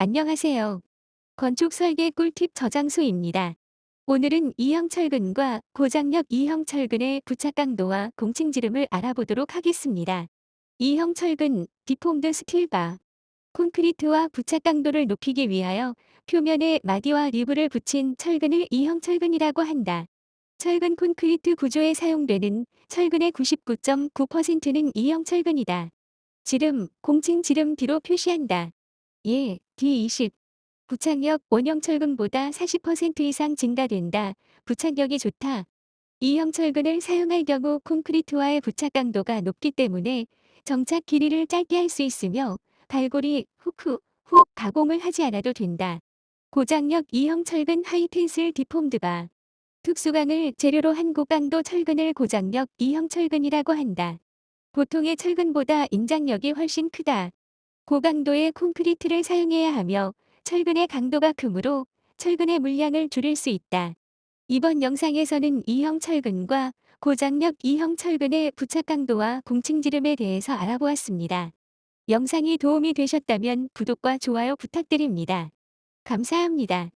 안녕하세요. 건축 설계 꿀팁 저장소입니다. 오늘은 E형 철근과 고장력 E형 철근의 부착 강도와 공칭 지름을 알아보도록 하겠습니다. E형 철근, 디폼드 스틸바. 콘크리트와 부착 강도를 높이기 위하여 표면에 마디와 리브를 붙인 철근을 E형 철근이라고 한다. 철근 콘크리트 구조에 사용되는 철근의 99.9%는 E형 철근이다. 지름, 공칭 지름 D로 표시한다. 예, D20. 부착력 원형 철근보다 40% 이상 증가된다. 부착력이 좋다. E형 철근을 사용할 경우 콘크리트와의 부착 강도가 높기 때문에 정착 길이를 짧게 할 수 있으며 발골이 후크, 훅 가공을 하지 않아도 된다. 고장력 E형 철근 하이텐슬 디폼드바. 특수강을 재료로 한 고강도 철근을 고장력 E형 철근이라고 한다. 보통의 철근보다 인장력이 훨씬 크다. 고강도의 콘크리트를 사용해야 하며 철근의 강도가 크므로 철근의 물량을 줄일 수 있다. 이번 영상에서는 E형 철근과 고장력 E형 철근의 부착 강도와 공칭 지름에 대해서 알아보았습니다. 영상이 도움이 되셨다면 구독과 좋아요 부탁드립니다. 감사합니다.